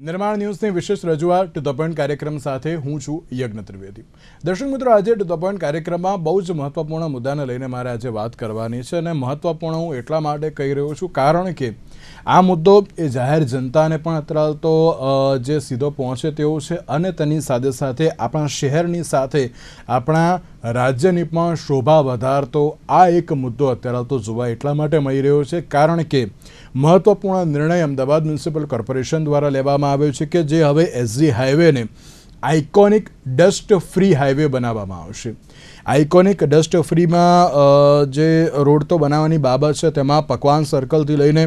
નિર્માણ ન્યૂઝની વિશેષ રજૂઆત ટુ ધ પોઈન્ટ કાર્યક્રમ સાથે હું છું યજ્ઞ ત્રિવેદી. દર્શક મિત્રો, આજે ટુ ધ પોઈન્ટ કાર્યક્રમમાં બહુ જ મહત્વપૂર્ણ મુદ્દાને લઈને મારે આજે વાત કરવાની છે અને મહત્વપૂર્ણ હું એટલા માટે કહી રહ્યો છું કારણ કે આ મુદ્દો એ જાહેર જનતાને પણ અત્યાર તો જે સીધો પહોંચે તેવો છે અને તેની સાથે સાથે આપણા શહેરની સાથે આપણા રાજ્યની પણ શોભા વધારતો આ એક મુદ્દો અત્યારે તો જોવા એટલા માટે મળી રહ્યો છે. કારણ કે મહત્વપૂર્ણ નિર્ણય અમદાવાદ મ્યુનિસિપલ કોર્પોરેશન દ્વારા લેવામાં આવ્યો છે કે જે હવે એસજી હાઈવેને આઇકોનિક ડસ્ટ ફ્રી હાઈવે બનાવવામાં આવશે. આઇકોનિક ડસ્ટ ફ્રીમાં જે રોડ તો બનાવવાની બાબત છે, તેમાં પકવાન સર્કલથી લઈને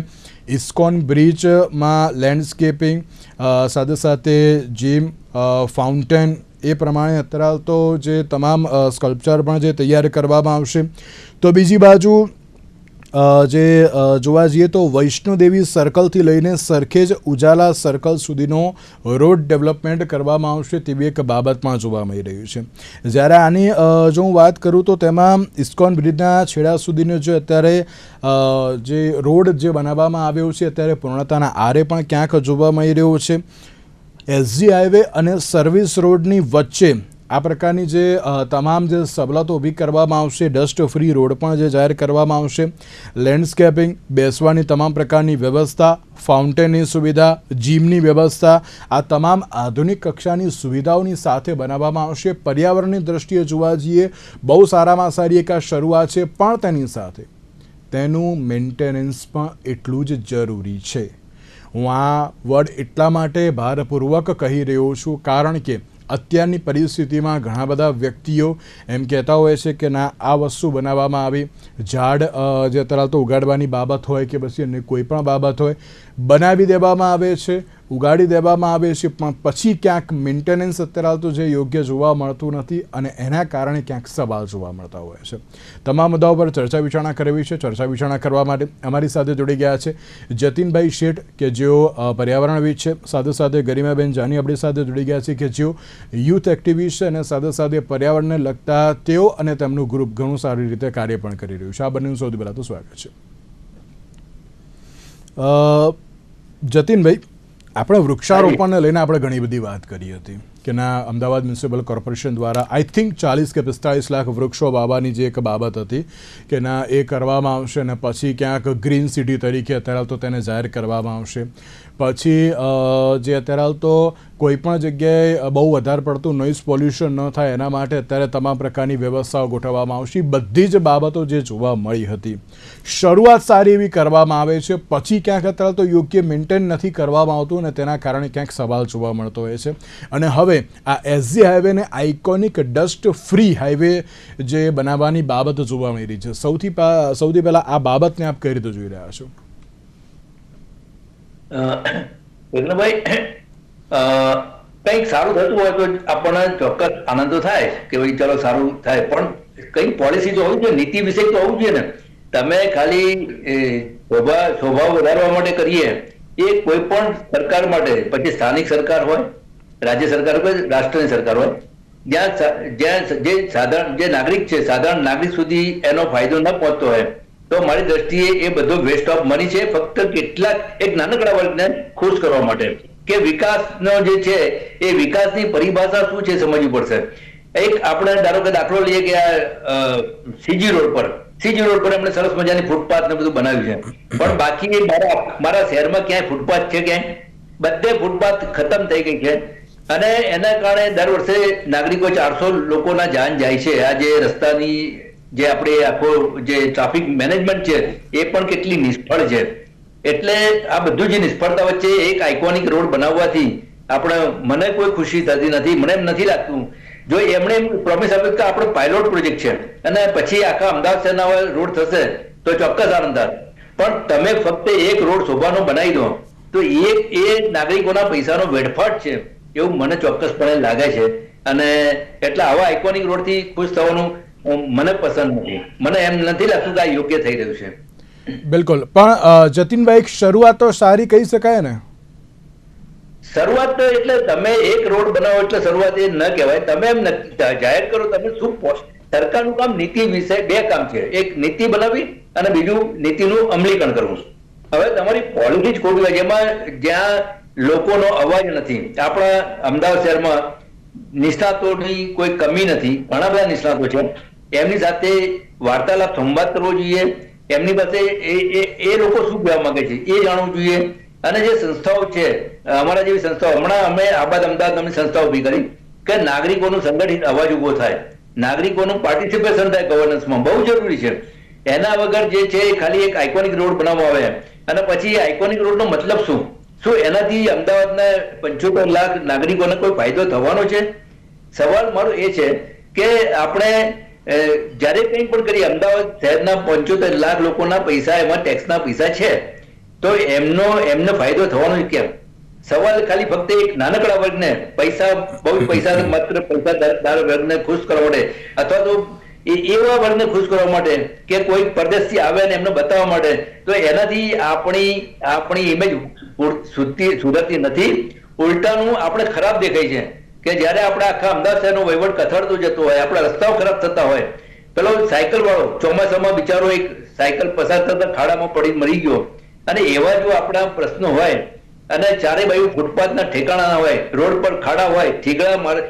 ઇસ્કોન બ્રિજમાં લેન્ડસ્કેપિંગ સાથે સાથે જીમ ફાઉન્ટેન એ પ્રમાણે અત્યારે તો જે તમામ સ્કલ્પચર પણ જે તૈયાર કરવામાં આવશે. તો બીજી બાજુ જે જોવા જઈએ તો વૈષ્ણોદેવી સર્કલથી લઈને સરખેજ ઉજાલા સર્કલ સુધીનો રોડ ડેવલપમેન્ટ કરવામાં આવશે તેવી એક બાબતમાં જોવા મળી રહ્યું છે. જ્યારે આની જો હું વાત કરું તો તેમાં ઇસ્કોન બ્રિજના છેડા સુધીનો જે અત્યારે જે રોડ જે બનાવવામાં આવ્યો છે, અત્યારે પૂર્ણતાના આરે પણ ક્યાંક જોવા મળી રહ્યો છે. એસજી હાઈવે અને સર્વિસ રોડની વચ્ચે આ પ્રકારની જે તમામ જે સવલતો ઊભી કરવામાં આવશે, ડસ્ટ ફ્રી રોડ પણ જે જાહેર કરવામાં આવશે, લેન્ડસ્કેપિંગ, બેસવાની તમામ પ્રકારની વ્યવસ્થા, ફાઉન્ટેનની સુવિધા, જીમની વ્યવસ્થા, આ તમામ આધુનિક કક્ષાની સુવિધાઓની સાથે બનાવવામાં આવશે. પર્યાવરણની દ્રષ્ટિએ જોવા જઈએ, બહુ સારામાં સારી એક આ શરૂઆત છે, પણ તેની સાથે. તેનું મેન્ટેનન્સ પણ એટલું જ જરૂરી છે. હું આ વર્ડ એટલા માટે ભારપૂર્વક કહી રહ્યો છું કારણ કે અત્યારની પરિસ્થિતિમાં ઘણા બધા વ્યક્તિઓ એમ કહેતા હોય છે કે ના, આ વસ્તુ બનાવવામાં આવી. ઝાડ જે તરાલ તો ઉગાડવાની બાબત હોય કે પછી અન્ય કોઈ પણ બાબત હોય, બનાવી દેવામાં આવે છે. ઉગાડી દેવામાં આવે છે, પણ પછી ક્યાંક મેન્ટેનન્સ અત્યારે તો જે યોગ્ય જોવા મળતું નથી અને એના કારણે ક્યાંક સવાલ જોવા મળતા હોય છે. તમામ મુદ્દાઓ પર ચર્ચા વિચારણા કરવી છે. ચર્ચા વિચારણા કરવા માટે અમારી સાથે જોડી ગયા છે જતીનભાઈ શેઠ, કે જેઓ પર્યાવરણવિદ છે. સાથે સાથે ગરિમાબેન જાની આપણી સાથે જોડી ગયા છે, કે જેઓ યુથ એક્ટિવિસ્ટ છે અને સાથે સાથે પર્યાવરણને લગતા તેઓ અને તેમનું ગ્રુપ ઘણું સારી રીતે કાર્ય પણ કરી રહ્યું છે. આ બંનેનું સૌથી પહેલાં તો સ્વાગત છે. જતીનભાઈ આપણે વૃક્ષારોપણને લઈને આપણે ઘણી બધી વાત કરી હતી કે ના અમદાવાદ મ્યુનિસિપલ કોર્પોરેશન દ્વારા આઈ થિંક ચાલીસ કે પિસ્તાળીસ લાખ વૃક્ષો વાવવાની જે એક બાબત હતી કે ના એ કરવામાં આવશે અને પછી ક્યાંક ગ્રીન સિટી તરીકે અત્યારે તો તેને જાહેર કરવામાં આવશે. પછી જે અત્યારે હાલ તો કોઈ પણ જગ્યાએ બહુ વધારે પડતું નોઇઝ પોલ્યુશન ન થાય એના માટે અત્યારે તમામ પ્રકારની વ્યવસ્થાઓ ગોઠવવામાં આવશે. બધી જ બાબતો જે જોવા મળી હતી. શરૂઆત સારી એવી કરવામાં આવે છે. પછી ક્યાંક અત્યારે તો યોગ્ય મેન્ટેન નથી કરવામાં આવતું અને તેના કારણે ક્યાંક સવાલ જોવા મળતો હોય છે. અને હવે આ એસજી હાઈવેને આઇકોનિક ડસ્ટ ફ્રી હાઈવે જે બનાવવાની બાબત જોવા મળી રહી છે. સૌથી સૌથી પહેલાં આ બાબતને આપ કઈ રીતે જોઈ રહ્યા છો? વિઘ્નભાઈ કંઈક સારું થતું હોય તો આપણને ચોક્કસ આનંદ થાય કે ભાઈ ચલો સારું થાય. પણ કંઈક પોલિસી તો હોવી જોઈએ, નીતિ વિષય તો હોવું જોઈએ ને. તમે ખાલી શોભા શોભા વધારવા માટે કરીએ, એ કોઈ પણ સરકાર માટે, પછી સ્થાનિક સરકાર હોય, રાજ્ય સરકાર હોય રાષ્ટ્રની સરકાર હોય, જ્યાં જ્યાં જે સાધારણ, જે નાગરિક છે, સાધારણ નાગરિક સુધી એનો ફાયદો ન પહોંચતો હોય. તો મારી દ્રષ્ટિએ એ બધો વેસ્ટ ઓફ મની છે, ફક્ત કેટલાક, એક નાનકડા વર્ગને ખુશ કરવા માટે. કે વિકાસનો જે છે, એ વિકાસની પરિભાષા શું છે સમજવી પડશે. એક આપણે ધારો કે દાખલો લઈએ કે આ સીજી રોડ પર. સીજી રોડ પર એમણે સરસ મજાની ફૂટપાથ ને બધું બનાવ્યું છે. પણ બાકી મારા મારા શહેરમાં ક્યાંય ફૂટપાથ છે ક્યાંય બધે ફૂટપાથ ખતમ થઈ ગઈ છે. અને એના કારણે દર વર્ષે નાગરિકો ચારસો લોકોના જાન જાય છે. આ જે રસ્તાની જે આપણે આખો જે ટ્રાફિક મેનેજમેન્ટ છે, એ પણ કેટલી નિષ્ફળ છે. એટલે આ બધું જે નિષ્ફળતા વચ્ચે એક આઇકોનિક રોડ બનાવવાથી આપણે મને કોઈ ખુશી થતી નથી, મને એમ નથી લાગતું. જો એમણે એમ પ્રોમિસ આપ્યું કે આપણો પાયલોટ પ્રોજેક્ટ છે, અને પછી આખા અમદાવાદ શહેરના રોડ થશે, તો ચોક્કસ આનંદ પણ તમે ફક્ત એક રોડ શોભાનો બનાવી દો, તો એ એ નાગરિકોના પૈસાનો વેડફાટ છે, એવું મને ચોક્કસપણે લાગે છે. અને એટલે આવા આઇકોનિક રોડથી ખુશ થવાનું મને પસંદ નથી. મને એમ નથી લાગતું કે આ યોગ્ય થઈ રહ્યું છે. બિલકુલ. પણ જતીનભાઈ એક શરૂઆત તો સારી કહી શકાય ને? શરૂઆત તો એટલે તમે એક રોડ બનાવો એટલે શરૂઆત એ ન કહેવાય. તમે એમ જાહેર કરો તમે શું સરકારનું કામ નીતિ વિષય બે કામ છે. એક નીતિ બનાવી અને બીજું નીતિનું અમલીકરણ કરવું હવે તમારી પોલિસી જ ખોટી હોય. જેમાં જ્યાં લોકોનો અવાજ નથી. આપણા અમદાવાદ શહેરમાં નિષ્ણાતોની કોઈ કમી નથી. ઘણા બધા નિષ્ણાતો છે. એમની સાથે વાર્તાલાપ, સંવાદ કરવો જોઈએ. એમની પાસે એ લોકો શું કહેવા માંગે છે એ જાણવું જોઈએ. અને જે સંસ્થાઓ છે, અમારા જેવી સંસ્થાઓ, હમણાં અમે આબાદ અમદાવાદ નામની સંસ્થા ઊભી કરી કે નાગરિકોનું સંગઠિત અવાજ ઊભો થાય. નાગરિકોનું પાર્ટિસિપેશન થાય ગવર્નન્સમાં બહુ જરૂરી છે. એના વગર જે છે એ ખાલી એક આઇકોનિક રોડ બનાવવામાં આવે. અને પછી આઇકોનિક રોડનો મતલબ શું? શું એનાથી અમદાવાદના પંચોતેર લાખ નાગરિકોને કોઈ ફાયદો થવાનો છે? સવાલ મારો એ છે કે આપણે જ્યારે કંઈ પણ કરીએ અમદાવાદ શહેરના પંચોતેર લાખ લોકોના પૈસા, એમાં ટેક્સના પૈસા છે, તો એમનો, એમને ફાયદો થવાનો કેમ? સવાલ ખાલી ફક્ત એક નાનકડા વર્ગને, પૈસા, બહુ પૈસા માત્ર પૈસાદાર વર્ગને ખુશ કરવા માટે, અથવા તો એવા વર્ગને ખુશ કરવા માટે કે કોઈ પરદેશથી આવે ને એમને બતાવવા માટે, તો એનાથી આપણી આપણી ઇમેજ સુધરતી નથી. ઉલટાનું આપણે ખરાબ દેખાય છે. કે જ્યારે આપણે આખા અમદાવાદ શહેરનો વહીવટ કથળતો જતો હોય, આપણા રસ્તાઓ ખરાબ થતા હોય, પેલો સાયકલ વાળો ચોમાસામાં બિચારો એક સાયકલ પસાર થતા ખાડામાં પડી મરી ગયો. અને એવા જો આપણા પ્રશ્નો હોય, અને ચારે બાજુ ફૂટપાથના ઠેકાણા હોય, રોડ પર ખાડા હોય, થીગડા મારે,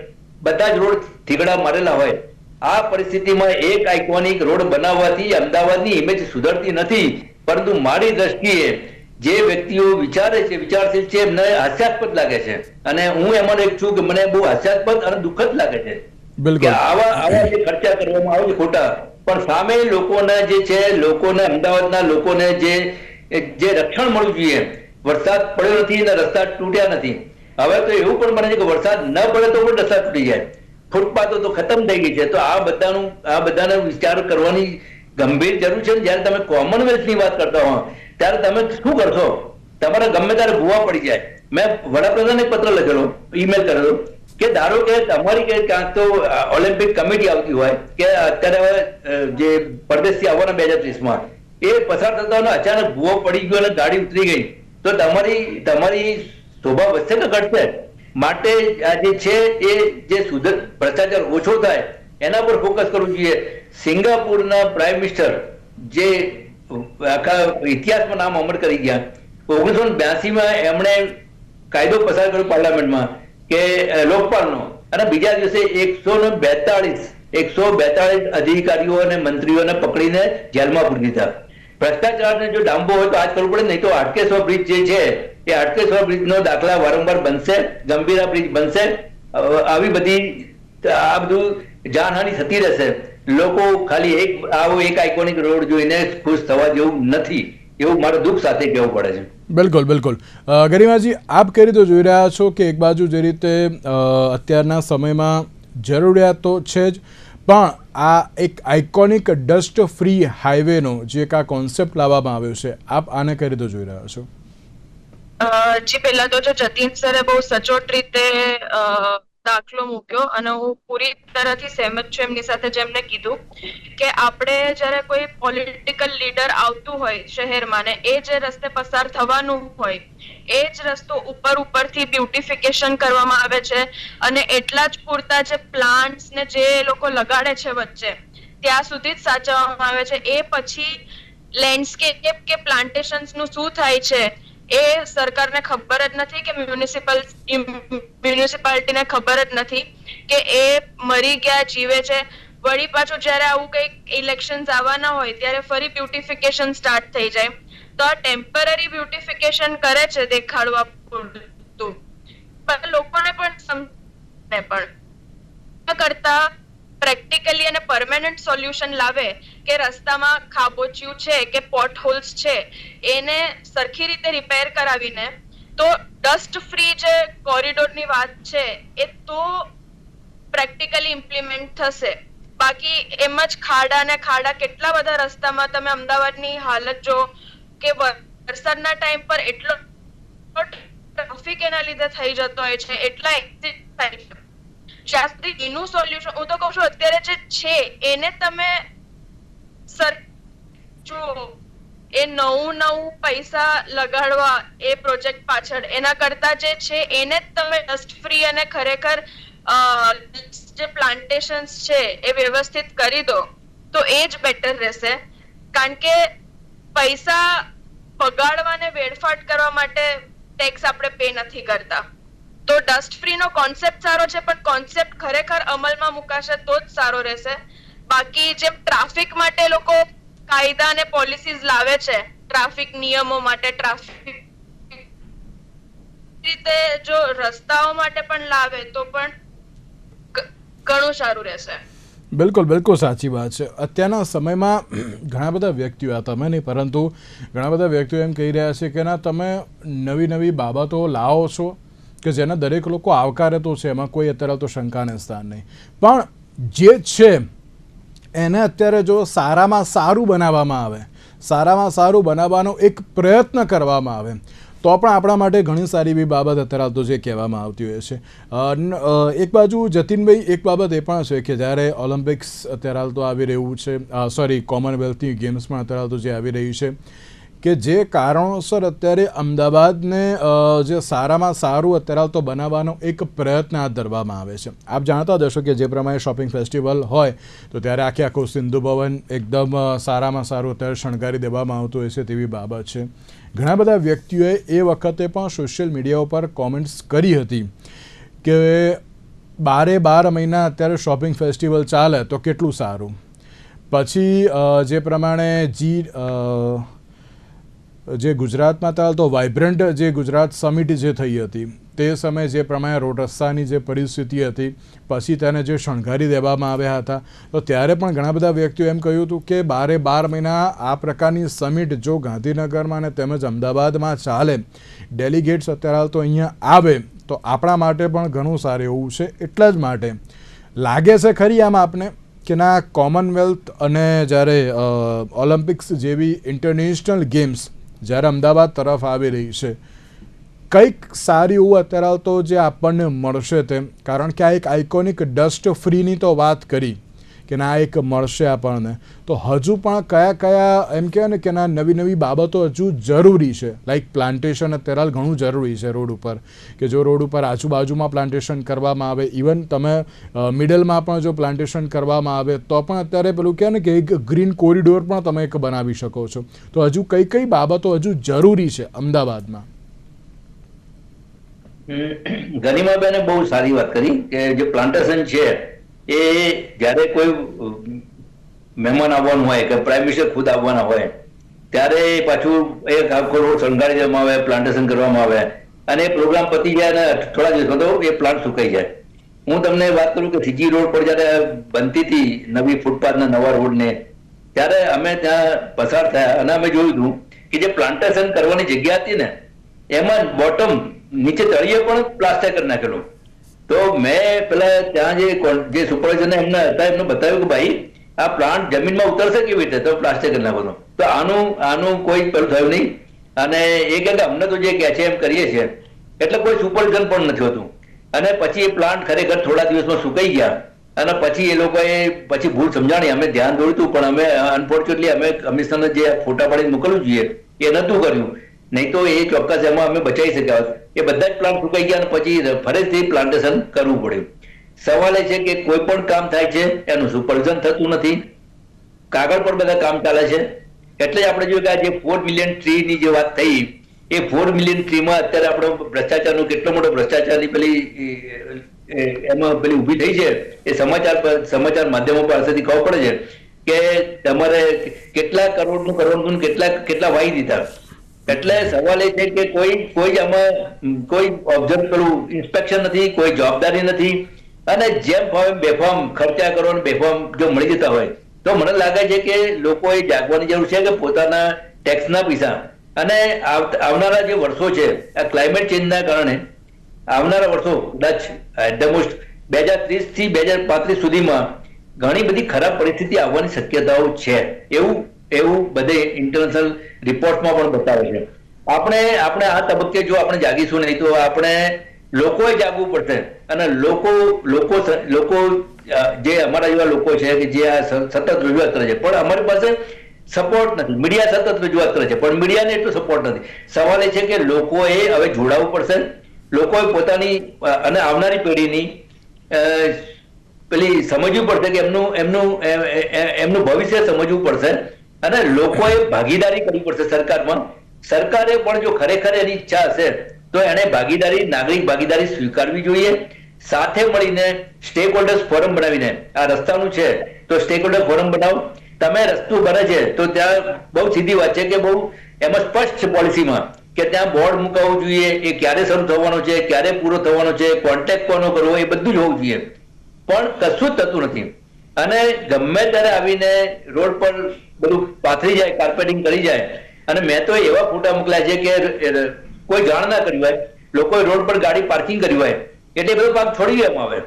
બધા જ રોડ થીગડા મારેલા હોય, આ પરિસ્થિતિમાં એક આઇકોનિક રોડ બનાવવાથી અમદાવાદની ઇમેજ સુધરતી નથી. પરંતુ મારી દ્રષ્ટિએ જે વ્યક્તિઓ વિચારે છે વિચારશીલ છે એમને હાસ્યાસ્પદ લાગે છે. અને હું એમાં એક છું કે મને બહુ હાસ્યાસ્પદ અને દુઃખદ લાગે છે. બિલકુલ. આવા આવા જે ખર્ચા કરવામાં આવે છે ખોટા પણ સામે લોકોને જે છે લોકોને અમદાવાદના લોકોને જે જે રક્ષણ મળવું જોઈએ વરસાદ પડ્યો નથી અને રસ્તા તૂટ્યા નથી. હવે તો એવું પણ બને છે કે વરસાદ ન પડે તો પણ રસ્તા તૂટી જાય. ફૂટપાથો તો ખતમ થઈ ગઈ છે. તો આ બધાનું આ બધાને વિચાર કરવાની ગંભીર જરૂર છે ને જ્યારે તમે કોમનવેલ્થની વાત કરતા હો ત્યારે તમે શું કરશો? તમારે ગમે ત્યારે ભૂવા પડી જાય. મેં વડાપ્રધાને એક પત્ર લખેલો ઈમેલ કરેલો, કે ધારો કે તમારી કે ક્યાંક તો ઓલિમ્પિક કમિટી આવતી હોય, કે અત્યારે હવે જે પરદેશથી આવવાના બે હજાર ત્રીસમાં, એ પસાર થતા અચાનક ભૂવો પડી ગયો અને ગાડી ઉતરી ગઈ. તો તમારી તમારી શોભા વધશે કે ઘટશે? માટે આ જે છે, એ જે સુધર ભ્રષ્ટાચાર ઓછો થાય, એના પર ફોકસ કરવું જોઈએ. સિંગાપુરના પ્રાઇમ મિનિસ્ટર જે આખા ઇતિહાસમાં નામ અમર કરી ગયા. ઓગણીસો બ્યાસી માં એમણે કાયદો પસાર કર્યો પાર્લામેન્ટમાં કે લોકપાલનો. અને બીજા દિવસે એકસો ને બેતાળીસ, એકસો બેતાળીસ અધિકારીઓ અને મંત્રીઓને પકડીને જેલમાં પૂરી દીધા. ભ્રષ્ટાચારને જો ડાંબો હોય તો આજ કરવું પડે, નહીં તો આટકેશ્વર બ્રિજ જે છે, એ હાટકેશ્વર બ્રિજનો દાખલા વારંવાર બનશે, ગંભીરા બ્રિજ બનશે. આવી બધી, આ બધું જાનહાનિ થતી રહેશે. લોકો ખાલી એક આવો એક આઇકોનિક રોડ જોઈને ખુશ થવા જેવું નથી. એવું મારું દુઃખ સાથે કહેવું પડે છે. બિલકુલ બિલકુલ. અ, ગરિમાજી આપ કઈ રીતે જોઈ રહ્યા છો કે એક બાજુ જે રીતે અત્યારના સમયમાં જરૂરિયાત તો છે જ પણ આ એક આઇકોનિક ડસ્ટ ફ્રી હાઈવેનો જે એક આ કોન્સેપ્ટ લાવવામાં આવ્યો છે આપ આને કઈ રીતે જોઈ રહ્યા છો? જી પહેલા તો જો જતીન સરે બહુ સચોટ રીતે અ, દાખલો મૂક્યો અને હું પૂરી તરહથી સહેમત છું એમની સાથે જેમને કીધું કે આપણે જ્યારે કોઈ પોલિટિકલ લીડર આવતું હોય શહેરમાં ને એ જે રસ્તે પસાર થવાનું હોય, એ જ રસ્તો ઉપર ઉપરથી બ્યુટિફિકેશન કરવામાં આવે છે અને એટલા જ પૂરતા જે પ્લાન્ટ્સ ને જે લોકો લગાડે છે વચ્ચે, ત્યાં સુધી જ સાચવવામાં આવે છે. એ પછી લેન્ડસ્કેપ કે પ્લાન્ટેશન્સનું શું થાય છે? એ સરકારને ખબર જ નથી કે મ્યુનિસિપલ મ્યુનિસિપાલિટીને ખબર જ નથી કે એ મરી ગયા, જીવે છે. વળી પાછું જ્યારે આવું કંઈક ઇલેક્શન્સ આવવાના હોય, ત્યારે ફરી બ્યુટિફિકેશન સ્ટાર્ટ થઈ જાય. તો આ ટેમ્પરરી બ્યુટિફિકેશન કરે છે દેખાડવા પૂરતું. પણ લોકોને પણ સમજે પણ. કરતા પ્રેક્ટિકલી અને પરમેનન્ટ સોલ્યુશન લાવે કે રસ્તામાં ખાબોચિયું છે, કે પોટ હોલ્સ છે, એને સરખી રીતે રિપેર કરાવીને તો ડસ્ટ ફ્રી જે કોરિડોરની વાત છે, એ તો પ્રેક્ટિકલી ઇમ્પ્લિમેન્ટ થશે. બાકી એમ જ ખાડા ને ખાડા કેટલા બધા રસ્તામાં તમે અમદાવાદની હાલત જો કે વરસાદના ટાઈમ પર એટલો ટ્રાફિક એના લીધે થઈ જતો હોય છે, એટલા એક્સિડન્ટ થાય છે. સુધી એનું સોલ્યુશન હું તો કહું છું, અત્યારે જે છે, એને તમે સર, જો એ નવું નવું પૈસા લગાડવા એ પ્રોજેક્ટ પાછળ, એના કરતા જે છે, એને જ તમે ડસ્ટ ફ્રી અને ખરેખર જે પ્લાન્ટેશન્સ છે, એ વ્યવસ્થિત કરી દો, તો એ જ બેટર રહેશે. કારણ કે પૈસા બગાડવાને વેડફાટ કરવા માટે ટેક્સ આપણે પે નથી કરતા. તો ડસ્ટ ફ્રી નો કોન્સેપ્ટ સારો છે, પણ કોન્સેપ્ટ ખરેખર અમલમાં મુકાશે તો જ સારો રહેશે. બાકી જેમ ટ્રાફિક માટે લોકો કાયદા અને પોલિસીઝ લાવે છે ટ્રાફિક નિયમો માટે ટ્રાફિક રીતે જો રસ્તાઓ માટે પણ લાવે તો પણ ઘણું સારું રહેશે. બિલકુલ બિલકુલ સાચી વાત છે. અત્યારના સમયમાં ઘણા બધા વ્યક્તિઓ, આ તમે નહીં, પરંતુ ઘણા બધા વ્યક્તિઓ એમ કહી રહ્યા છે કે ના, તમે નવી નવી બાબતો લાવો છો કે જેને દરેક લોકો આવકારે તો છે, એમાં કોઈ અત્યારે તો શંકાને સ્થાન નહીં. પણ જે છે, એને અત્યારે જો સારામાં સારું બનાવવામાં આવે, સારામાં સારું બનાવવાનો એક પ્રયત્ન કરવામાં આવે, તો પણ આપણા માટે ઘણી સારી એવી બાબત અત્યારે તો જે કહેવામાં આવતી હોય છે. એક બાજુ જતીનભાઈ, એક બાબત એ પણ છે કે જ્યારે ઓલિમ્પિક્સ અત્યારે તો આવી રહ્યું છે સોરી કોમનવેલ્થની ગેમ્સ પણ અત્યારે તો જે આવી રહી છે કે જે કારણોસર અત્યારે અમદાવાદને જે સારામાં સારું અત્યારે તો બનાવવાનો એક પ્રયત્ન હાથ ધરવામાં આવે છે. આપ જાણતા હશો કે જે પ્રમાણે શોપિંગ ફેસ્ટિવલ હોય, તો ત્યારે આખે આખું સિંધુ ભવન એકદમ સારામાં સારું અત્યારે શણગારી દેવામાં આવતું હોય છે તેવી બાબત છે. ઘણા બધા વ્યક્તિઓએ એ વખતે પણ સોશિયલ મીડિયા ઉપર કોમેન્ટ્સ કરી હતી કે બારે બાર મહિના અત્યારે શોપિંગ ફેસ્ટિવલ ચાલે તો કેટલું સારું. પછી જે પ્રમાણે જી જે ગુજરાતમાં ચાલતો વાઇબ્રન્ટ જે ગુજરાત સમિટ જે થઈ હતી, તે સમયે જે પ્રમાણે રોડ રસ્તાની જે પરિસ્થિતિ હતી, પછી તેને જે શણગારી દેવામાં આવ્યા હતા, તો ત્યારે પણ ઘણા બધા વ્યક્તિઓ એમ કહ્યું હતું કે બારે બાર મહિના આ પ્રકારની સમિટ જો ગાંધીનગરમાં અને તેમજ અમદાવાદમાં ચાલે ડેલિગેટ્સ અત્યારે હાલ તો અહીંયા આવે, તો આપણા માટે પણ ઘણું સારું એવું છે, એટલા જ માટે. લાગે છે ખરી આમ આપને કે ના કોમનવેલ્થ અને જ્યારે ઓલિમ્પિક્સ જેવી ઇન્ટરનેશનલ ગેમ્સ જ્યારે અમદાવાદ તરફ આવી રહી છે. કંઈક સારી એવું અત્યારે તો જે આપણને મળશે તેમ, કારણ કે આ એક આઇકોનિક ડસ્ટ ફ્રીની તો વાત કરી. કે ના એક મળશે આપણને. તો હજુ પણ કયા કયા એમ કહેવાય ને કે ના નવી નવી બાબતો હજુ જરૂરી છે. લાઈક પ્લાન્ટેશન અત્યારે ઘણું જરૂરી છે રોડ ઉપર. કે જો રોડ ઉપર આજુબાજુમાં પ્લાન્ટેશન કરવામાં આવે ઇવન તમે મિડલમાં પણ જો પ્લાન્ટેશન કરવામાં આવે તો પણ અત્યારે પેલું કહે ને કે એક ગ્રીન કોરિડોર પણ તમે એક બનાવી શકો છો. તો હજુ કઈ કઈ બાબતો હજુ જરૂરી છે અમદાવાદમાં? હમ, ગરિમાબેને બહુ સારી વાત કરી કે જે પ્લાન્ટેશન છે એ જ્યારે કોઈ મહેમાન આવવાનું હોય કે પ્રાઇમ મિનિસ્ટર ખુદ આવવાના હોય, ત્યારે પાછું એક આખો રોડ શણગારી દેવામાં આવે પ્લાન્ટેશન કરવામાં આવે અને એ પ્રોગ્રામ પતી જાય અને થોડા દિવસમાં તો એ પ્લાન્ટ સુકાઈ જાય. હું તમને વાત કરું કે સીજી રોડ પર જ્યારે બનતી હતી નવી ફૂટપાથના નવા રોડને ત્યારે અમે ત્યાં પસાર થયા અને અમે જોયું હતું કે જે પ્લાન્ટેશન કરવાની જગ્યા હતી ને, એમાં બોટમ નીચે તળિયે પણ પ્લાસ્ટર કરી નાખેલું. તો મેં પેલા ત્યાં જે જે સુપરવાઇઝર એમને હતા, એમને બતાવ્યું કે ભાઈ, આ પ્લાન્ટ જમીનમાં ઉતરશે કેવી રીતે? તો પ્લાસ્ટિક નાખવાનો. તો આનું આનું કોઈ પેલું થયું નહીં. અને એ કે અમને તો જે કહે છે એમ કરીએ છીએ. એટલે કોઈ સુપરવિઝન પણ નથી હોતું. અને પછી એ પ્લાન્ટ ખરેખર થોડા દિવસમાં સુકાઈ ગયા. અને પછી એ લોકોએ પછી ભૂલ સમજાણી. અમે ધ્યાન હતું, પણ અમે અનફોર્ચ્યુનેટલી અમે કમિશનર જે ફોટા પાડીને મોકલવું જોઈએ, એ નહોતું કર્યું. નહીં તો એ ચોક્કસ એમાં અમે બચાવી શક્યા. એ બધા જ પ્લાન્ટ સુકાઈ ગયા અને પછી ફરીથી પ્લાન્ટેશન કરવું પડ્યું. સવાલ એ છે કે કોઈ પણ કામ થાય છે, એનું સુપરવિઝન થતું નથી. કાગળ પર બધા કામ ચાલે છે. એટલે આપણે જોયું કે આ જે ફોર મિલિયન ટ્રી ની જે વાત થઈ, એ ફોર મિલિયન ટ્રીમાં અત્યારે આપણો ભ્રષ્ટાચારનો કેટલો મોટો ભ્રષ્ટાચારની પેલી એમાં પેલી ઊભી થઈ છે. એ સમાચાર પર, સમાચાર માધ્યમો પાસેથી ખબર પડે છે કે તમારે કેટલા કરોડનું કરોડનું કેટલા કેટલા વાઈ દીધા. એટલે સવાલ એ છે કે કોઈ કોઈ આમાં કોઈ ઓબ્ઝર્વ પેલું ઇન્સ્પેક્શન નથી, કોઈ જવાબદારી નથી. અને જેમ ફાવે બેફામ ખર્ચા કરો અને બેફામ જો મળી જતા હોય. તો મને લાગે છે કે લોકોએ જાગવાની જરૂર છે કે પોતાના ટેક્સના પૈસા. અને આવનારા જે વર્ષો છે, આ ક્લાઇમેટ ચેન્જના કારણે આવનારા વર્ષો કદાચ એટ ધ મોસ્ટ બે હજાર ત્રીસથી બે હજાર પાંત્રીસ સુધીમાં ઘણી બધી ખરાબ પરિસ્થિતિ આવવાની શક્યતાઓ છે. એવું એવું બધે ઇન્ટરનેશનલ રિપોર્ટમાં પણ બતાવે છે. આપણે આપણે આ તબક્કે જો આપણે જાગીશું નહીં, તો આપણે લોકોએ જાગવું પડશે. અને લોકો લોકો લોકો જે અમારા જેવા લોકો છે કે જે આ સતત રજૂઆત કરે છે. પણ અમારી પાસે સપોર્ટ નથી. મીડિયા સતત રજૂઆત કરે છે. પણ મીડિયાને એટલો સપોર્ટ નથી. સવાલ એ છે કે લોકોએ હવે જોડાવવું પડશે? લોકોએ પોતાની અને આવનારી પેઢીની પેલી સમજવું પડશે કે એમનું એમનું એમનું ભવિષ્ય સમજવું પડશે? અને લોકોએ ભાગીદારી કરવી પડશે સરકારમાં. સરકારે પણ જો ખરેખર એની ઈચ્છા હશે, તો એને ભાગીદારી, નાગરિક ભાગીદારી સ્વીકારવી જોઈએ. સાથે મળીને સ્ટેક હોલ્ડર્સ ફોરમ બનાવીને, આ રસ્તાનું છે, તો સ્ટેક હોલ્ડર ફોરમ બનાવો. તમે રસ્તો બને છે, તો ત્યાં બહુ સીધી વાત છે કે બહુ, એમાં સ્પષ્ટ પોલિસીમાં કે ત્યાં બોર્ડ મુકાવવું જોઈએ, એ ક્યારે શરૂ થવાનો છે, ક્યારે પૂરો થવાનો છે કોન્ટેક્ટ કોનો કરવો, એ બધું જ હોવું જોઈએ. પણ કશું જ થતું નથી. અને ગમે ત્યારે આવીને રોડ પર બધું પાથરી જાય કાર્પેટિંગ કરી જાય. અને મેં તો એવા ફોટા મોકલ્યા છે કે કોઈ જાણ ના કર્યું હોય, લોકોએ રોડ પર ગાડી પાર્કિંગ કર્યું હોય, એટલે બધો ભાગ છોડી દેવામાં આવે.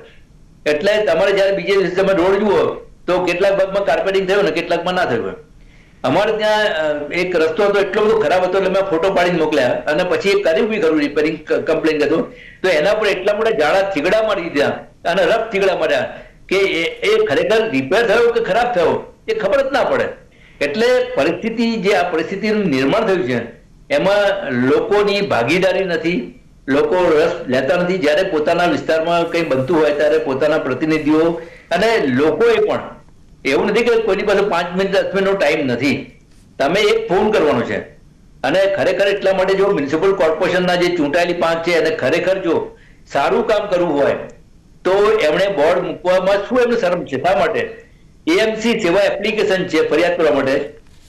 એટલે તમારે જયારે બીજે દિવસે રોડ જુઓ, તો કેટલાક ભાગમાં કાર્પેટિંગ થયું ને કેટલાકમાં ના થયું અમારે ત્યાં એક રસ્તો હતો, એટલો બધો ખરાબ હતો, એટલે મેં ફોટો પાડીને મોકલ્યા. અને પછી એ કર્યું બી ખરું રિપેરિંગ કમ્પ્લેન હતું. તો એના પર એટલા મોટા જાડા થીગડા મારી દીધા અને રફ થીગડા માર્યા કે એ ખરેખર રિપેર થયો કે ખરાબ થયો, એ ખબર જ ના પડે. એટલે પરિસ્થિતિ જે આ પરિસ્થિતિનું નિર્માણ થયું છે, એમાં લોકોની ભાગીદારી નથી, લોકો રસ લેતા નથી. જ્યારે પોતાના વિસ્તારમાં કંઈ બનતું હોય, ત્યારે પોતાના પ્રતિનિધિઓ અને લોકોએ પણ એવું નથી કે કોઈની પાસે પાંચ મિનિટ, દસ મિનિટનો ટાઈમ નથી. તમે એક ફોન કરવાનો છે અને ખરેખર એટલા માટે જો મ્યુનિસિપલ કોર્પોરેશનના જે ચૂંટાયેલી પાંચ છે અને ખરેખર જો સારું કામ કરવું હોય, તો એમણે બોર્ડ મૂકવામાં શું એમને શરમ છે? શા માટે? એએમસી સેવા એપ્લિકેશન છે ફરિયાદ કરવા માટે,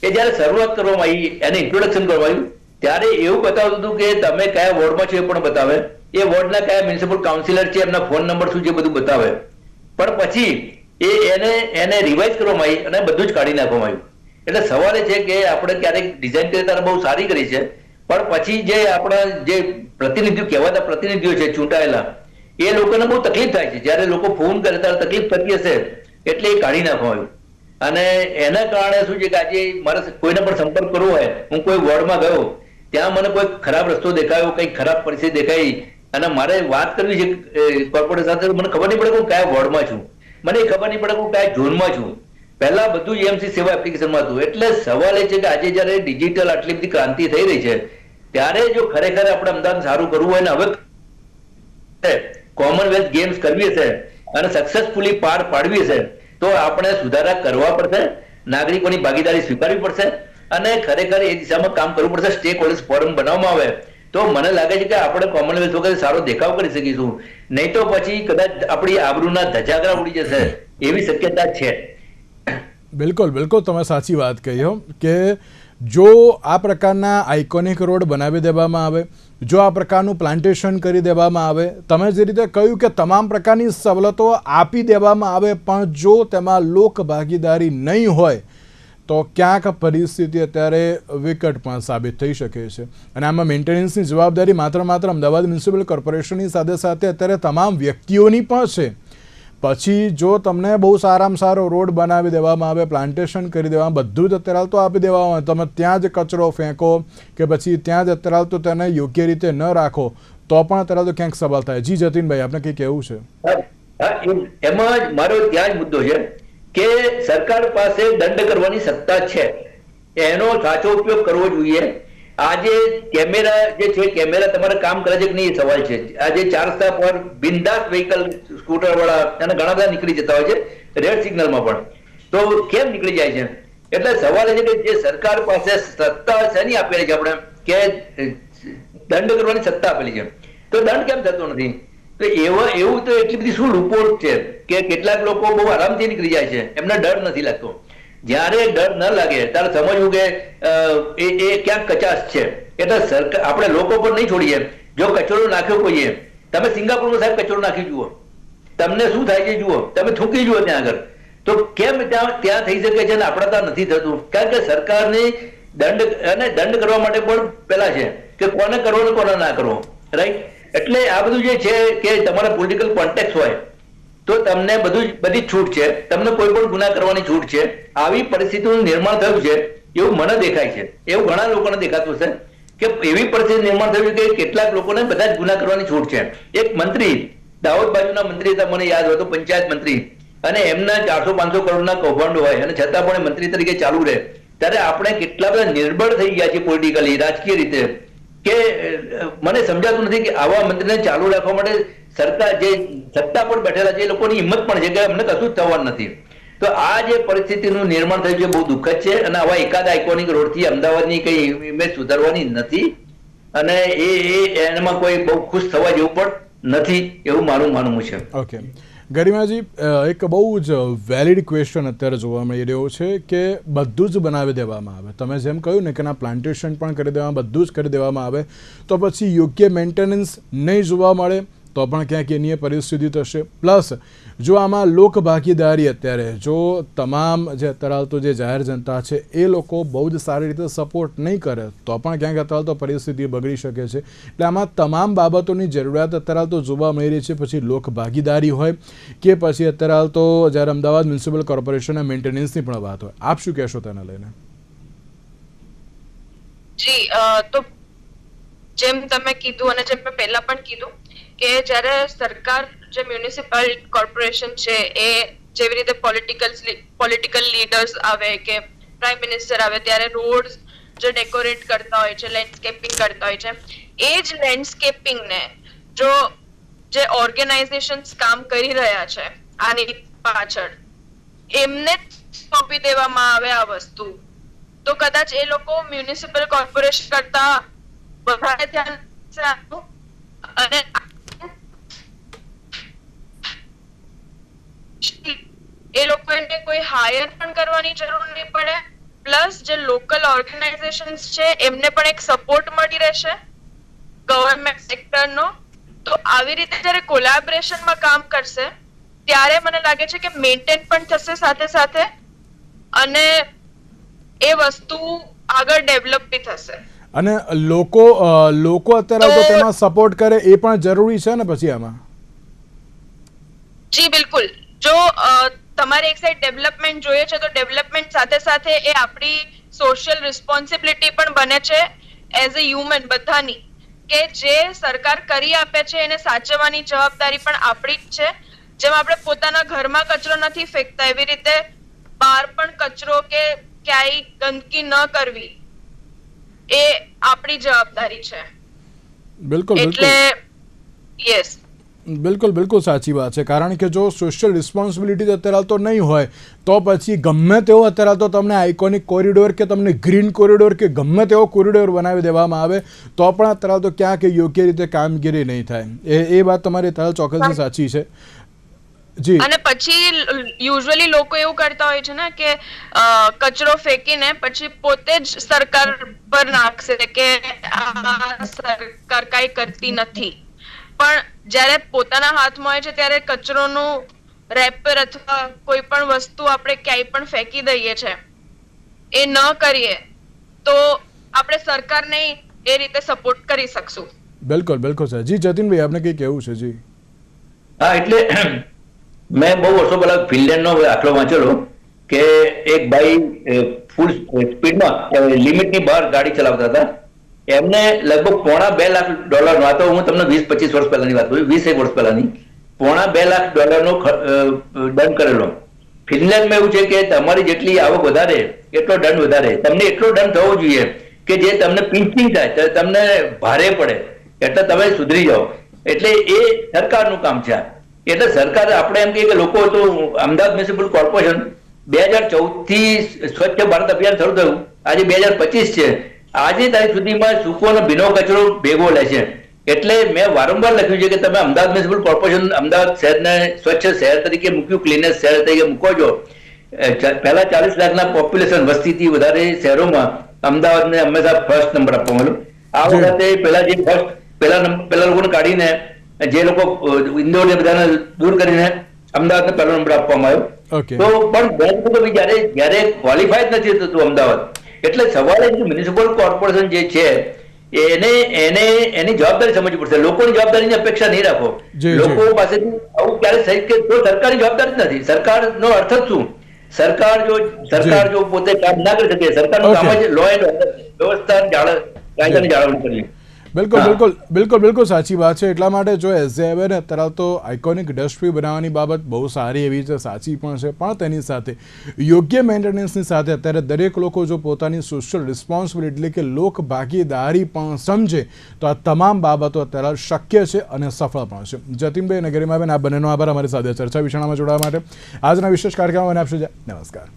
એ જ્યારે શરૂઆત કરવામાં આવી, એને ઇન્ટ્રોડક્શન કરવામાં આવ્યું, ત્યારે એવું બતાવતું હતું કે તમે કયા વોર્ડમાં છો એ પણ બતાવે. એ વોર્ડના કયા મ્યુનિસિપલ કાઉન્સિલર છે, એમના ફોન નંબર શું છે બધું બતાવે. પણ પછી એ એને એને રિવાઇઝ કરવામાં આવી અને બધું જ કાઢી નાખવામાં આવ્યું. એટલે સવાલ એ છે કે આપણે ક્યારેક ડિઝાઇન કરી ત્યારે બહુ સારી કરી છે, પણ પછી જે આપણા જે પ્રતિનિધિઓ કહેવાતા પ્રતિનિધિઓ છે, ચૂંટાયેલા, એ લોકોને બહુ તકલીફ થાય છે. જ્યારે લોકો ફોન કરે ત્યારે તકલીફ થતી હશે. એટલે એ કાઢી નાખવામાં આવ્યું અને એના કારણે શું છે કે આજે મારે કોઈને પણ સંપર્ક કરવો હોય, હું કોઈ વોર્ડમાં ગયો, ત્યાં મને કોઈ ખરાબ રસ્તો દેખાયો, કંઈ ખરાબ પરિસ્થિતિ દેખાઈ, અને મારે વાત કરવી છે કોર્પોરેટ સાથે, મને ખબર નહીં પડે કે હું કયા વોર્ડમાં છું. મને એ ખબર નહીં પડે કે હું કયા ઝોનમાં છું. પહેલા બધું એમસી સેવા એપ્લિકેશનમાં હતું. એટલે સવાલ એ છે કે આજે જ્યારે ડિજિટલ આટલી બધી ક્રાંતિ થઈ રહી છે, ત્યારે જો ખરેખર આપણે અમદાવાદ સારું કરવું હોય ને, હવે કોમનવેલ્થ ગેમ્સ કરવી હશે અને સક્સેસફુલી પાર પાડવી છે, તો આપણે સુધારા કરવા પડશે, નાગરિકોની ભાગીદારી સ્વીકારવી પડશે અને ખરેખર એ દિશામાં કામ કરવું પડશે સ્ટેક હોલ્ડર્સ ફોરમ બનાવવામાં આવે. તો મને લાગે છે કે આપણે કોમનવેલ્થ વખતે સારો દેખાવ કરી શકીશું. નહીં તો પછી કદાચ આપણી આબરૂના ધજાગરા ઉડી જશે, એવી શક્યતા છે. બિલકુલ બિલકુલ, તમે સાચી વાત કહી હો કે જો આ પ્રકારના આઇકોનિક રોડ બનાવી દેવામાં આવે જો આ પ્રકારનું પ્લાન્ટેશન કરી દેવામાં આવે, તમે જે રીતે કહ્યું કે તમામ પ્રકારની સવલતો આપી દેવામાં આવે, પણ જો તેમાં લોક ભાગીદારી નહીં હોય, તો ક્યાંક પરિસ્થિતિ અત્યારે વિકટ પણ સાબિત થઈ શકે છે. અને આમાં મેન્ટેનન્સની જવાબદારી માત્ર માત્ર અમદાવાદ મ્યુનિસિપલ કોર્પોરેશનની સાથે સાથે અત્યારે તમામ વ્યક્તિઓની પણ છે. પછી જો તમને બહુ સારામાં સારો રોડ બનાવી દેવામાં આવે પ્લાન્ટેશન કરી દેવામાં, બધું જ અત્યારે તો આપી દેવામાં આવે. તમે ત્યાં જ કચરો ફેંકો કે પછી ત્યાં જ અત્યારે તો તેને યોગ્ય રીતે ન રાખો, તો પણ અત્યારે તો ક્યાંક સવાલ થાય. જી, જતીનભાઈ આપણે કંઈ કહેવું છે? એમ- મારો ત્યાં જ મુદ્દો છે કે સરકાર પાસે દંડ કરવાની સત્તા છે. એનો સાચો ઉપયોગ કરવો જોઈએ. આજે કેમેરા જે છે, કેમેરા તમારે કામ કરે છે કે નહીં સવાલ છે. આજે ચાર રસ્તા પર બિંદાસ વ્હીકલ સ્કૂટર વાળા અને ઘણા બધા નીકળી જતા હોય છે રેડ સિગ્નલમાં પણ. તો કેમ નીકળી જાય છે? એટલે સવાલ એ છે કે જે સરકાર પાસે સત્તા શેની આપેલી છે આપણે? કે દંડ કરવાની સત્તા આપેલી છે. તો દંડ કેમ થતો નથી? તો એવા, એવું તો એટલી બધી શું લૂપોટ છે કે કેટલાક લોકો બહુ આરામથી નીકળી જાય છે. એમને ડર નથી લાગતો. જ્યારે ડર ન લાગે, ત્યારે સમજવું કે એ એ ક્યાંક કચાશ છે. એટલે સરકાર, આપણે લોકો પર નહીં છોડીએ. જો કચરો નાખ્યો કોઈએ, તમે સિંગાપુરમાં સાહેબ કચરો નાખી જુઓ. તમને શું થાય છે જુઓ, તમે થૂકી જુઓ ત્યાં આગળ. તો કેમ ત્યાં ત્યાં થઈ શકે છે ને આપણા ત્યાં નથી થતું? કારણ કે સરકારની દંડ, અને દંડ કરવા માટે પણ પેલા છે કે કોને કરવો ને કોને ના કરવો રાઈટ એટલે આ બધું જે છે કે તમારા પોલિટિકલ કોન્ટેક્ટ હોય તો તમને બધું બધી છૂટ છે. તમને કોઈ પણ ગુના કરવાની છૂટ છે. આવી પરિસ્થિતિનું નિર્માણ થયું છે. એવું મને દેખાય છે. એવું ઘણા લોકોને દેખાતું છે કે એવી પરિસ્થિતિ નિર્માણ થયું કે કેટલાક લોકોને બધા જ ગુના કરવાની છૂટ છે. એક મંત્રી, દાહોદ બાજુના મંત્રી હતા, મને યાદ હોય તો પંચાયત મંત્રી. અને એમના ચારસો પાંચસો કરોડના કૌભાંડો હોય. અને છતાં પણ મંત્રી તરીકે ચાલુ રહે. ત્યારે આપણે કેટલા બધા નિર્બળ થઈ ગયા છીએ પોલિટિકલી રાજકીય રીતે. કે મને સમજાતું નથી કે આવા મંત્રીને ચાલુ રાખવા માટે સરકાર જે સત્તા પર બેઠેલા છે, એ લોકોની હિંમત પણ છે કે અમને કશું થવાનું નથી. તો આ જે પરિસ્થિતિનું નિર્માણ થયું છે બહુ દુઃખદ છે અને આવા એકાદ આઇકોનિક રોડથી અમદાવાદની કઈ ઇમેજ સુધારવાની નથી અને એ એ એનામાં કોઈ બહુ ખુશ થવા જેવું પણ નથી એવું મારું માનવું છે. ઓકે ગરિમાજી એક બહુ જ વેલિડ ક્વેશ્ચન અત્યારે જોવા મળી રહ્યો છે કે બધું જ બનાવી દેવામાં આવે. તમે જેમ કહ્યું ને કે ના પ્લાન્ટેશન પણ કરી દેવામાં, બધું જ કરી દેવામાં આવે, તો પછી યોગ્ય મેન્ટેનન્સ નહીં જોવા મળે તો પણ ક્યાંક એની પરિસ્થિતિ થશે. પ્લસ, જો આમાં લોક ભાગીદારી અત્યારે, જો તમામ જે અત્યારે તો જે જાહેર જનતા છે, એ લોકો બહુ જ સારી રીતે સપોર્ટ નહીં કરે, તો પણ ક્યાંક અત્યારે તો પરિસ્થિતિ બગડી શકે છે. એટલે આમાં તમામ બાબતોની જરૂરિયાત અત્યારે તો જોવા મળી રહી છે. પછી લોક ભાગીદારી હોય કે પછી અત્યારે તો જ્યારે અમદાવાદ મ્યુનિસિપલ કોર્પોરેશનના મેન્ટેનન્સની પણ વાત હોય. આપ શું કહેશો તેને લઈને? જી તો જેમ તમે કીધું અને જેમ મેં પહેલા પણ કીધું કે જ્યારે સરકાર જે મ્યુનિસિપલ કોર્પોરેશન છે, એ જેવી રીતે પોલિટિકલ પોલિટિકલ લીડર્સ આવે કે પ્રાઇમ મિનિસ્ટર આવે, ત્યારે રોડ જે ડેકોરેટ કરતા હોય છે લેન્ડસ્કેપિંગ કરતા હોય છે, એ જ લેન્ડસ્કેપિંગને જો જે ઓર્ગેનાઇઝેશન્સ કામ કરી રહ્યા છે, આની પાછળ, એમને સોંપી દેવામાં આવે આ વસ્તુ. તો કદાચ એ લોકો મ્યુનિસિપલ કોર્પોરેશન કરતા વધારે ધ્યાન અને એ લોકોને કોઈ હાયર પણ કરવાની જરૂર નહીં પડે. પ્લસ જે લોકલ ઓર્ગેનાઇઝેશન્સ છે એમને પણ એક સપોર્ટ મળી રહેશે ગવર્મેન્ટ સેક્ટરનો તો આવી રીતે જ્યારે કોલેબોરેશનમાં કામ કરશે ત્યારે મને લાગે છે કે મેન્ટેન પણ થશે સાથે સાથે અને એ વસ્તુ આગળ ડેવલપ બી થશે. અને લોકો લોકો અત્યારે તો તેમાં સપોર્ટ કરે એ પણ જરૂરી છે ને પછી આમાં? જી બિલકુલ. જો તમારે એક સાઈડ ડેવલપમેન્ટ જોઈએ છે તો ડેવલપમેન્ટ સાથે સાથે એ આપણી સોશિયલ રિસ્પોન્સિબિલિટી પણ બને છે એઝ અ હ્યુમન બધાની. કે જે સરકાર કરી આપે છે એને સાચવવાની જવાબદારી પણ આપણી જ છે. જેમ આપણે પોતાના ઘરમાં કચરો નથી ફેંકતા એવી રીતે બહાર પણ કચરો કે ક્યાંય ગંદકી ન કરવી એ આપણી જવાબદારી છે. બિલકુલ એટલે યસ બિલકુલ બિલકુલ સાચી વાત છે. કારણ કે જો સોશિયલ રિસ્પોન્સિબિલિટી અત્યારે તો નહીં હોય, તો પછી ગમે તેવો અત્યારે તો તમને આઇકોનિક કોરિડોર કે તમને ગ્રીન કોરિડોર કે ગમે તેવો કોરિડોર બનાવી દેવામાં આવે, તો પણ અત્યારે તો ક્યાંક યોગ્ય રીતે કામગીરી નહીં થાય. એ એ વાત તમારી અત્યારે ચોક્કસથી સાચી છે. જી. અને પછી યુઝ્યુઅલી લોકો એવું કરતા હોય છે ને કે કચરો ફેંકીને પછી પોતે જ સરકાર પર નાખશે કે આ સરકાર કાંઈ કરતી નથી. પણ જ્યારે પોતાના હાથમાં હોય છે ત્યારે કચરોનું રેપર અથવા કોઈ પણ વસ્તુ આપણે ક્યાંય પણ ફેંકી દઈએ છે. એ ન કરીએ તો આપણે સરકારને એ રીતે સપોર્ટ કરી શકશું. બિલકુલ બિલકુલ સર જી જતીનભાઈ આપને કઈ કહેવું છે? જી. હા એટલે મેં બહુ વર્ષો પહેલા ફિનલેન્ડનો દાખલો વાંચેલો કે એક ભાઈ ફૂલ સ્પીડમાં લિમિટની બહાર ગાડી ચલાવતા હતા. એમને લગભગ પોણા બે લાખ ડોલરનો, આ તો હું તમને વીસ પચીસ વર્ષ પહેલાની વાત કરું, વીસ એક વર્ષ પહેલાની, પોણા બે લાખ ડોલરનો દંડ કરેલો. ફિનલેન્ડમાં એવું છે કે તમારી જેટલી આવક વધારે, એટલો દંડ વધારે. તમને એટલો દંડ થવો જોઈએ કે જે તમને પિંચિંગ થાય તમને ભારે પડે. એટલે તમે સુધરી જાઓ. એટલે એ સરકારનું કામ છે એટલે સરકાર આપણે એમ કહીએ કે લોકો તો અમદાવાદ મ્યુનિસિપલ કોર્પોરેશન બે હજાર ચૌદથી સ્વચ્છ ભારત અભિયાન શરૂ થયું. આજે બે હજાર પચીસ છે. આજે તારીખ સુધીમાં સૂકો અને ભીનો કચરો ભેગો લે છે એટલે મેં વારંવાર લખ્યું છે કે તમે અમદાવાદ મ્યુનિસિપલ કોર્પોરેશન અમદાવાદ શહેરને સ્વચ્છ શહેર તરીકે મૂક્યું ક્લીનેસ્ટ શહેર તરીકે મૂકો છો. પહેલા ચાલીસ લાખના પોપ્યુલેશન વસ્તીથી વધારે શહેરોમાં અમદાવાદને હંમેશા ફર્સ્ટ નંબર આપવામાં આવ્યો આ વખતે પેલા જે ફર્સ્ટ પહેલા પેલા લોકોને કાઢીને જે લોકો ઇન્દોરને બધાને દૂર કરીને અમદાવાદને પહેલો નંબર આપવામાં આવ્યો. તો પણ જયારે જ્યારે જ્યારે ક્વોલિફાય જ નથી થતું અમદાવાદ એટલે સવાલ એ છે મ્યુનિસિપલ કોર્પોરેશન જે છે એને એને એની જવાબદારી સમજવી પડશે. લોકોની જવાબદારીની અપેક્ષા નહીં રાખો. લોકો પાસેથી આવું ક્યારે થઈ કે તો સરકારની જવાબદારી જ નથી. સરકારનો અર્થ જ શું? સરકાર જો સરકાર જો. પોતે કામ ના કરી શકે સરકારનું કામ. જ લો એન્ડ ઓર્ડર વ્યવસ્થા જાળ કાયદાની જાળવણી કરવી. બિલકુલ બિલકુલ બિલકુલ બિલકુલ સાચી વાત છે. એટલા માટે જો એસજેવે ને અત્યારે તો આઇકોનિક ડસ્ટબી બનાવવાની બાબત બહુ સારી એવી છે સાચી પણ છે. પણ તેની સાથે યોગ્ય મેન્ટેનન્સની સાથે અત્યારે દરેક લોકો જો પોતાની સોશિયલ રિસ્પોન્સિબિલિટી એટલે કે લોક ભાગીદારી પણ સમજે તો આ તમામ બાબતો અત્યારે શક્ય છે અને સફળ પણ છે. જતીનભાઈ અને ગરિમાબેન આ બંનેનો આભાર. અમારી સાથે ચર્ચા વિષયમાં જોડાવા માટે આજના વિશેષ કાર્યક્રમમાં આપશો નમસ્કાર.